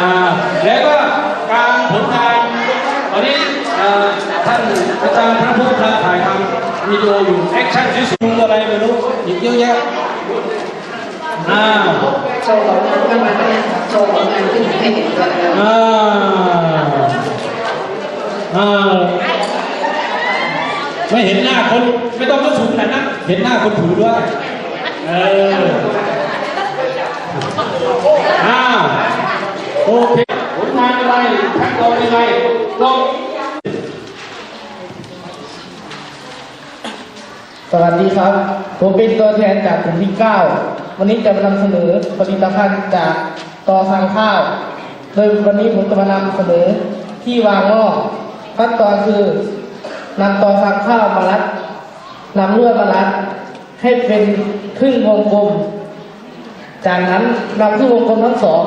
อ่าแล้วก็การผลงานตอนนี้อ่อท่านอาจารย์พระพุทธถ่ายทำวิดีโออยู่แอคชั่นที่สูงอะไรไม่รู้อีกเยอะแยะอ่าโชว์ผลงานขึ้นมาเนี่ยโชว์ผลงานขึ้นให้เห็นด้วยอ่าอ่าไม่เห็นหน้าคนไม่ต้องก็สูงขนาดนั้นเห็นหน้าคนถือด้วยเออาวโอเคผลงาน ขั้นตอนยังไงลงสวัสดีครับ ผมเป็นตัวแทนจากกลุ่มที่ 9 วันนี้จะมานำเสนอผลิตภัณฑ์จากตอสังข้าว โดยวันนี้ผมจะมานำเสนอที่วางหม้อขั้นตอนคือนำตอสังข้าวมารัดนำลวดมารัดให้เป็นครึ่งวงกลม จากนั้นนำครึ่งวงกลมทั้งสอง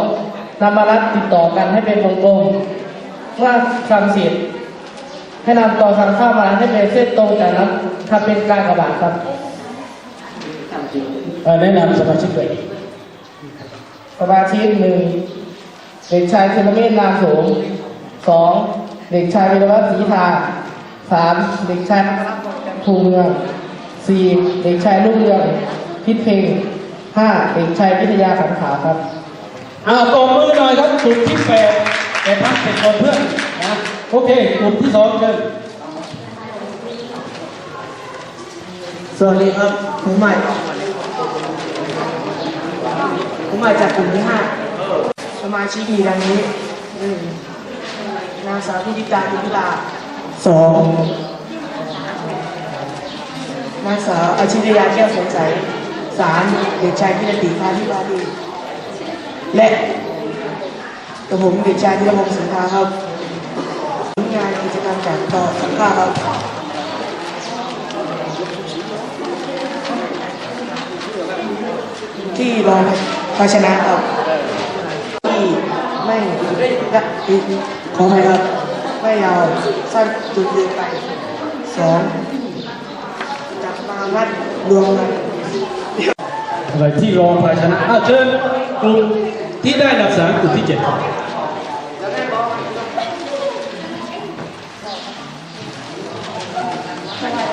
นำมารัดติดต่อกันให้เป็นวงกลม เมื่อทำเสร็จให้นำตอสั่งข้าวมาให้เป็นเส้นตรงจากนั้นทำเป็นการกระบาดครับเอ่อแนะนำสมาชิกเลยสมาชิกหนึ่งเด็กชายเซนเมนนามโสมสองเด็กชายวิรวัฒน์ศรีทาสามเด็กชายภูเมืองสี่เด็กชายรุ่งเรืองพิษเพลงห้าเด็กชายพิทยาขันขาวครับอ้าวตบมือหน่อยครับกลุ่มที่แปด แต่พักเป็นคนเพื่อนนะ โอเค กลุ่มที่สองเชิญสวัสดีครับผมใหม่ผมใหม่จากกลุ่มที่ห้าสมาชิกมีดังนี้หนึ่งนางสาวพิธิการพิลาสองนางสาวอาชิรยาแก้วสงสัยสามเด็กชายพิรติพาธิวารีและ ตัวผมเด็กชายพิรพงศ์สินทาครับผลงานกิจกรรมจากต่อสังฆาครับที่รองภาชนะครับที่ไม่ละขออภัยครับ ไม่ยาวสั้นจนเกินไปสองจับมามัดรวมกันอะไรที่รองภาชนะอาเชิญกลุ่ม ที่ได้อันดับสามกลุ่มที่เจ็ดสวัส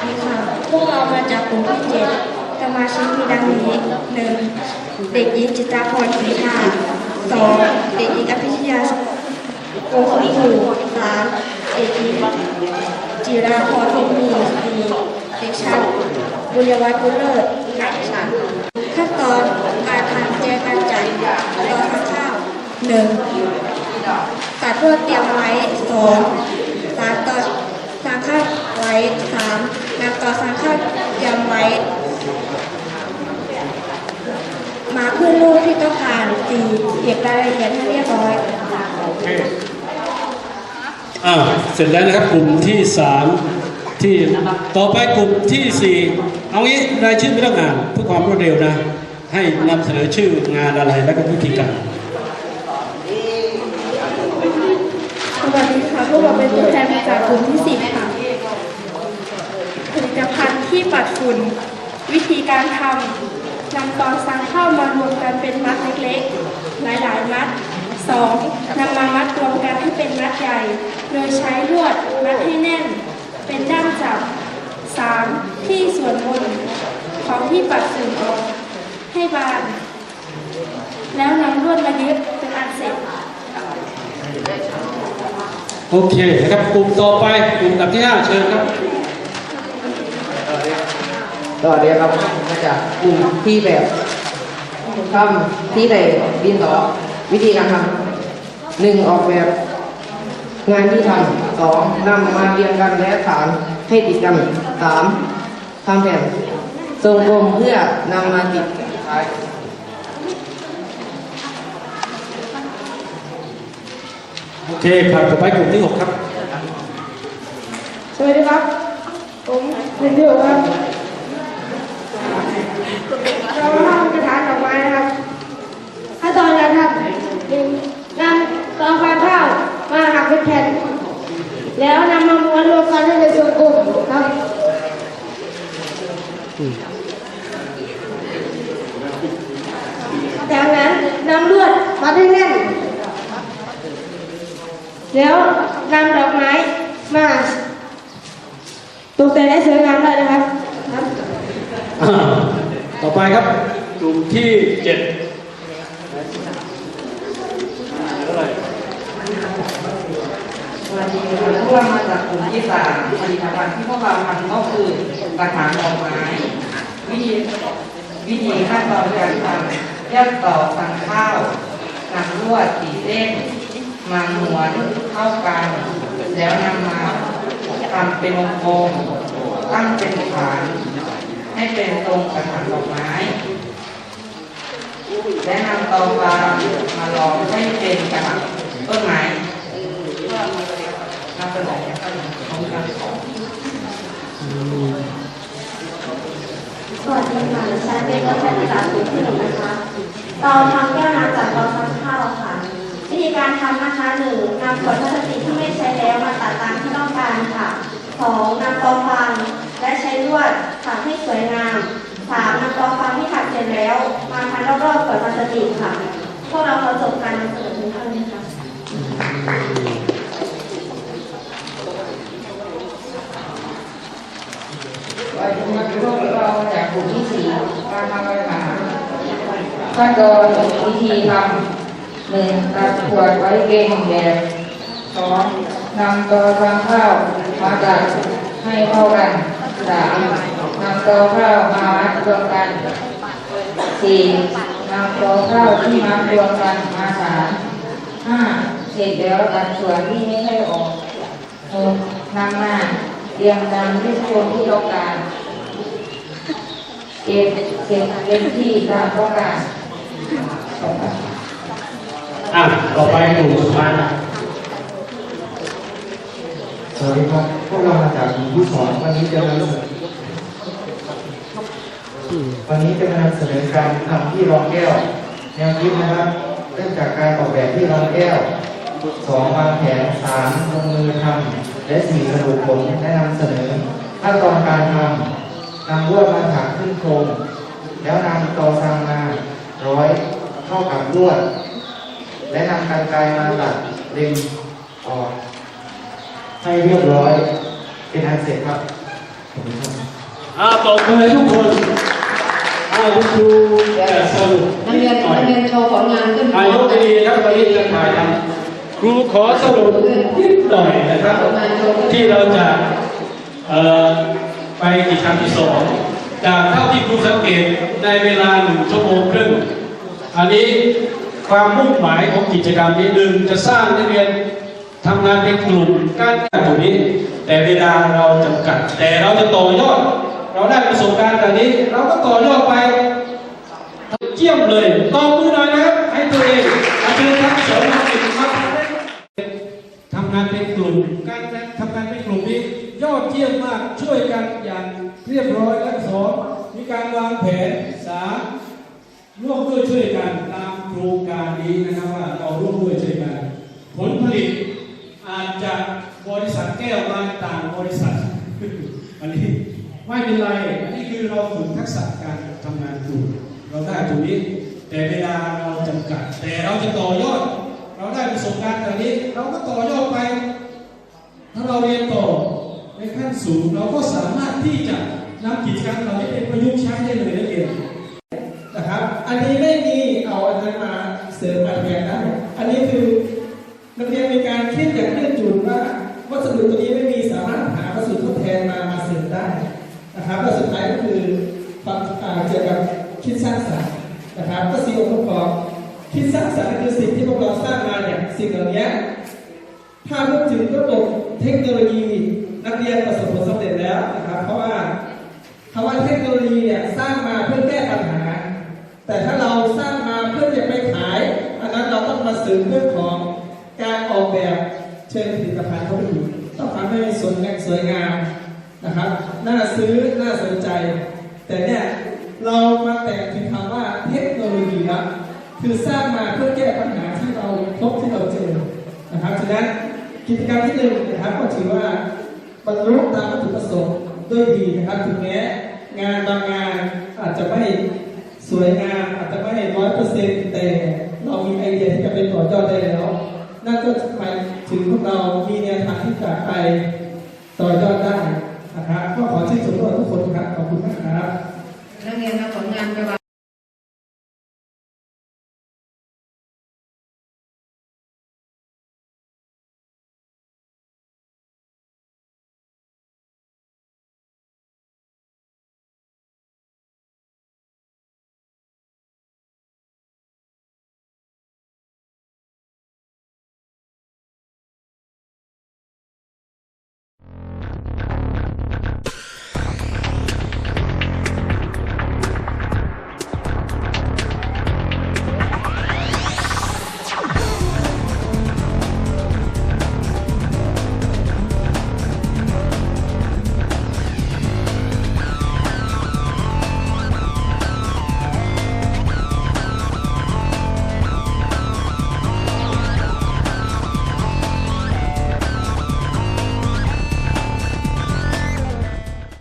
ดีค่ะ พวกเรามาจากกลุ่มที่เจ็ดสมาชิกมีดังนี้หนึ่งเด็กหญิงจิตาพรศรีทาสองเด็กหญิงอภิชยาโกคุอยู่สามเด็กหญิงจิราพรพิมมีสี่เด็กชายบุญยวัฒน์บุญเลิศนักฉันขั้นตอนการทำแจกันจัด หนึ่งตัดพื่อเตรียมไว้สองสามต่อสามข้างไว้สามนำต่อสามข้างเตรียมไว้ มาขึ้นรูปที่ต้องการสี่เก็บรายละเอียดให้เรียบร้อยอ้าเสร็จแล้วนะครับกลุ่มที่สามที่ต่อไปกลุ่มที่สี่เอางี้รายชื่อไม่ต้องอ่านเพื่อความรวดเร็วนะ ให้นำเสนอชื่องานอะไรและก็วิธีการ ส วัสดีค่ะพวกเราเป็นตัวแทนจากกลุ่มที่สิบค่ะ ผลิตภัณฑ์ที่ปัดฝุ่น วิธีการทำนำตอนสั่งข้าวมารวมกันเป็นมัดเล็กๆ หลายๆ มัด 2. นำมามัดรวมกันให้เป็นมัดใหญ่ โดยใช้ลวดมัดให้แน่น เป็นด้ามจับ 3. ที่ส่วนบนของที่ปัดฝุ่นออกให้บาน แล้วนำลวดมาเยึดเป็นอันเสร็จ โอเคนะครับกลุ่มต่อไปกลุ่มอันดับที่ห้าเชิญครับสวัสดีครับมาจากกลุ่มที่แบบทำที่ใส่ดินสอวิธีการทำหนึ่งออกแบบงานที่ทำสองนำมาเรียงกันและฐานให้ติดกันสามทำแผ่นทรงกลมเพื่อนำมาติด โอเคครับต่อไปกลุ่มที่หกครับ สวัสดีครับ ผมเป็นเดียวครับเราทำกระถางดอกไม้นะครับขั้นตอนการทำหนึ่งนำตองฟางข้าวมาหักเป็นแผ่นแล้วนำมาม้วนรวมกันให้เป็นทรงกลมครับ นำลวดมัดให้แน่น แล้วนำดอกไม้มาตกแต่งให้สวยงามได้นะครับครับอ่าต่อไปครับกลุ่มที่เจ็ดสวัสดีครับพวกเรามาจากกลุ่มที่สามผลิตภัณฑ์ที่พวกเราทำก็คือกระถางดอกไม้วิธีวิธีขั้นตอนการทำเลือกตอกสั่งข้าวนำลวดสีเส้น มาม้วนเข้ากัน แล้วนำมาทำเป็นวงกลมตั้งเป็นฐานให้เป็นตรงกระถางดอกไม้ และนำตาฟางมาลองให้เป็นกระถางต้นไม้นำเสนอของการสอนสวัสดีค่ะดิฉันเป็นตัวแทนจากกลุ่มที่หนึ่งนะคะเราทำแก้วน้ำจากเตาซักข้าวค่ะ การทำนะคะหนึ่งนำขวดพลาสติกที่ไม่ใช้แล้วมาตัดตามที่ต้องการค่ะสองนำเตาฟางและใช้ลวดถักให้สวยงามสามนำเตาฟางที่ถักเสร็จแล้ว มาพันรอบๆขวดพลาสติกค่ะพวกเราประสบการณ์นำเสนอเพียงเท่านี้ค่ะวันนี้มาพวกเราจากกลุ่มที่สี่การทำอาหาขั้นตอนวิธีทำ หนึ่งตัดขวดไว้เกงแบบสองนำตัวฟางข้าวมาจัดให้เข้ากันสามนำตัวข้าวมามัดรวมกันสี่นำตัวข้าวที่มัดรวมกันมาสานห้าเสร็จแล้วตัดส่วนที่ไม่ให้ออกหกนำมาเรียงตามที่คนที่ต้องการเก็บเก็บเต็มที่ตามต้องการ อะต่อไปกลุ่มสุดท้ายสวัสดีครับพวกเรามาจากกลุ่มที่สองวันนี้จะนำเสนอวันนี้จะมานำเสนอการทำที่รองแก้วแนวคิดนะครับเริ่มจากการออกแบบที่รองแก้วสองวางแผนสามลงมือทำและสี่สรุปผลและนำเสนอขั้นตอนการทำนำลวดมาถักขึ้นโครงแล้วนำตอซางมาร้อยเข้ากับลวด และนำกรรไกรมาตัดเล็มออกให้เรียบร้อย เป็นอันเสร็จครับขอบคุณครับอ่าตบมือให้ทุกคนอ่าคุณครูจะสรุปนักเรียนหน่อนัยกเรียนโชว์ผลงานขึ้นอายกดีๆครับตอนนี้จะถ่ายทำครูขอสรุปนิดหน่อยนะครับ ที่เราจะเอ่อไปกิจกรรมที่สองจากเท่าที่ครูสังเกตในเวลาหนึ่งชั่วโมงครึ่งอันนี้ ความมุ่งหมายของกิจกรรมนี้หนึ่งจะสร้างนักเรียนทำงานเป็นกลุ่มการแก้ตรงนี้ แต่เวลาเราจำกัด แต่เราจะต่อยอด เราได้ประสบการณ์แบบนี้ เราก็ต่อยอดไปเยี่ยมเลยตบมือหน่อยนะครับให้ตัวเองอาจารย์ทั้งสองคนครับทำงานเป็นกลุ่มการทำงานเป็นกลุ่มนี้ยอดเยี่ยมมากช่วยกันอย่างเรียบร้อยและสองมีการวางแผนสามร่วมด้วยช่วยกันตาม โครงการนี้นะครับว่าเราร่วมด้วยช่วยกันผลผลิตอาจจะบริษัทแก้วมาต่างบริษัท อันนี้ไม่เป็นไรอันนี้คือเราฝึกทักษะการทำงานกลุ่มเราได้ตรงนี้ แต่เวลาเราจำกัด แต่เราจะต่อยอด เราได้ประสบการณ์แบบนี้ เราก็ต่อยอดไป ถ้าเราเรียนต่อในขั้นสูงเราก็สามารถที่จะนำกิจกรรมเหล่านี้ไปประยุกต์ใช้ได้เลยนักเรียน นะครับ อันนี้ไม่มีเอาอันนั้นมาเสริมมาแทนนะ อันนี้คือนัก เรียนมีการคิดอย่างยืดหยุ่นว่าวัสดุตัวนี้ไม่มีสามารถหาวัสดุทดแทนมามาเสริมได้นะครับและสุดท้ายก็คือความเกี่ยวกับคิดสร้างสรรค์นะครับก็สี่องค์ประกอบคิดสร้างสรรค์ก็คือสิ่งที่พวกเราสร้างมาเนี่ยสิ่งเหล่านี้ถ้าพูดถึงระบบเทคโนโลยี นักเรียนต ตภัณฑ์เข้าไปอีกต้องทำให้สวยงามสวยงามนะครับ น่าซื้อ น่าสนใจ แต่เนี่ยเรามาแต่งถึงคำว่าเทคโนโลยีครับคือสร้างมาเพื่อแก้ปัญหาที่เราพบที่เราเจอนะครับฉะนั้นกิจกรรมที่หนึ่งนะครับก็ถือว่าบรรลุตามวัตถุประสงค์ด้วยดีนะครับถึงแม้งานบางงานอาจจะไม่สวยงามอาจจะไม่ร้อยเปอร์เซ็นต์แต่เรามีไอเดียที่จะเป็นต่อยอดได้แล้ว นั่นก็ไปถึงพวกเรามีแนวทางที่จะไปต่อยอดได้นะครับก็ขอชื่นชมทุกคนครับขอบคุณมากครับแล้วเรียนมาผลงานไปวัน